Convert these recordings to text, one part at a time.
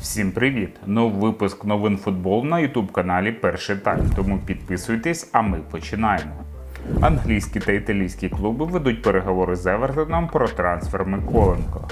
Всім привіт! Новий випуск новин футбол на youtube каналі Перший тайм. Тому підписуйтесь, а ми починаємо. Англійські та італійські клуби ведуть переговори з Евертоном про трансфер Миколенко.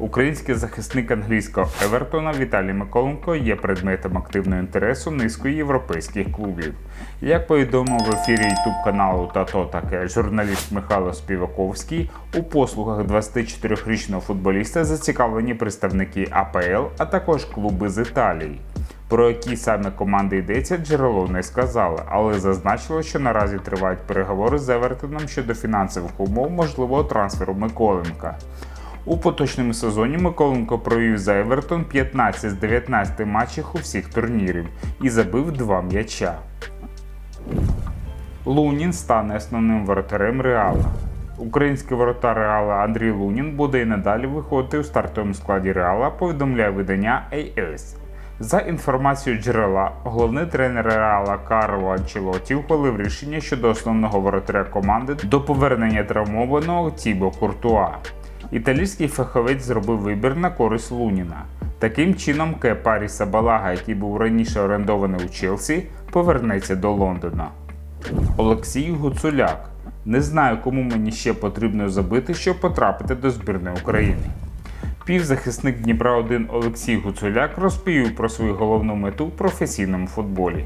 Український захисник англійського Евертона Віталій Миколенко є предметом активного інтересу низкої європейських клубів. Як повідомив в ефірі YouTube каналу Тато таке журналіст Михайло Співаковський, у послугах 24-річного футболіста зацікавлені представники АПЛ, а також клуби з Італії. Про які саме команди йдеться, джерело не сказали, але зазначило, що наразі тривають переговори з Евертоном щодо фінансових умов можливого трансферу Миколенка. У поточному сезоні Миколенко провів за Евертон 15 з 19 матчів у всіх турнірів і забив 2 м'яча. Лунін стане основним воротарем Реала. Український воротар Реала Андрій Лунін буде і надалі виходити у стартовому складі Реала, повідомляє видання AS. За інформацією джерела, головний тренер Реала Карло Анчелоті ухвалив рішення щодо основного воротаря команди до повернення травмованого Тібо Куртуа. Італійський фаховець зробив вибір на користь Луніна. Таким чином, Кепарі Сабалага, який був раніше орендований у Челсі, повернеться до Лондона. Олексій Гуцуляк. Не знаю, кому мені ще потрібно забити, щоб потрапити до збірної України. Півзахисник Дніпра 1 Олексій Гуцуляк розповів про свою головну мету в професійному футболі.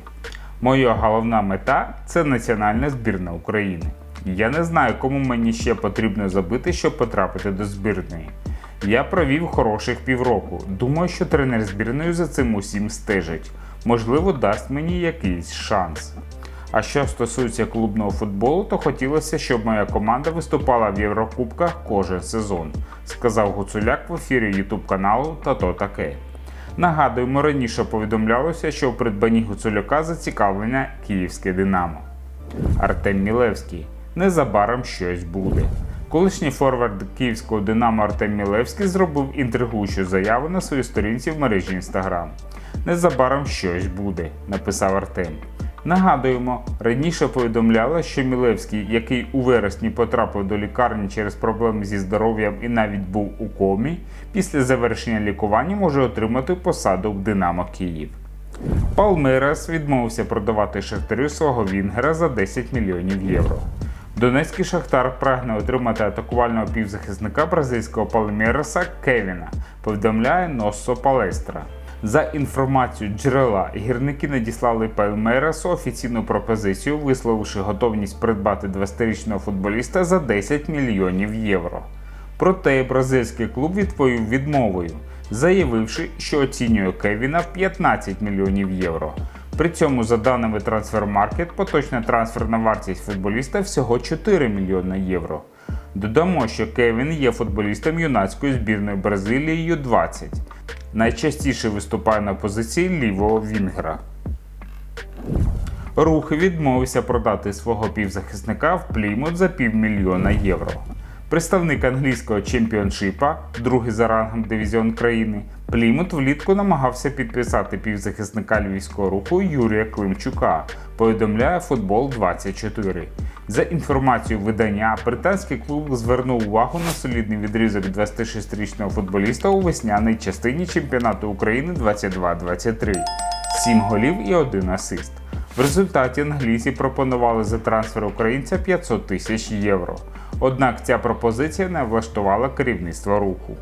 Моя головна мета це національна збірна України. Я не знаю, кому мені ще потрібно забити, щоб потрапити до збірної. Я провів хороших півроку. Думаю, що тренер збірної за цим усім стежить. Можливо, дасть мені якийсь шанс. А що стосується клубного футболу, то хотілося, щоб моя команда виступала в Єврокубках кожен сезон, сказав Гуцуляк в ефірі Ютуб каналу Та то таке. Нагадуємо, раніше повідомлялося, що у придбанні Гуцуляка зацікавлення Київське Динамо. Артем Мілевський. Незабаром щось буде. Колишній форвард київського Динамо Артем Мілевський зробив інтригуючу заяву на своїй сторінці в мережі Instagram. Незабаром щось буде, написав Артем. Нагадуємо, раніше повідомляли, що Мілевський, який у вересні потрапив до лікарні через проблеми зі здоров'ям і навіть був у комі, після завершення лікування може отримати посаду в Динамо Київ. Палмерас відмовився продавати Шахтарю свого Вінгера за 10 мільйонів євро. Донецький Шахтар прагне отримати атакувального півзахисника бразильського Палмераса Кевіна, повідомляє Носсо Палестра. За інформацією джерела, гірники надіслали Палмерасу офіційну пропозицію, висловивши готовність придбати 20-річного футболіста за 10 мільйонів євро. Проте бразильський клуб відповів відмовою, заявивши, що оцінює Кевіна в 15 мільйонів євро. При цьому, за даними Transfermarkt, поточна трансферна вартість футболіста всього 4 мільйони євро. Додамо, що Кевін є футболістом юнацької збірної Бразилії Ю-20. Найчастіше виступає на позиції лівого Вінгера. Рух відмовився продати свого півзахисника в Плімут за півмільйона євро. Представник англійського чемпіоншипа, другий за рангом дивізіон країни, Плімут влітку намагався підписати півзахисника львівського руху Юрія Климчука, повідомляє Футбол 24. За інформацією видання, британський клуб звернув увагу на солідний відрізок 26-річного футболіста у весняній частині чемпіонату України 22-23, 7 голів і 1 асист. В результаті англійці пропонували за трансфер українця 500 тисяч євро. Однак ця пропозиція не влаштувала керівництво руху.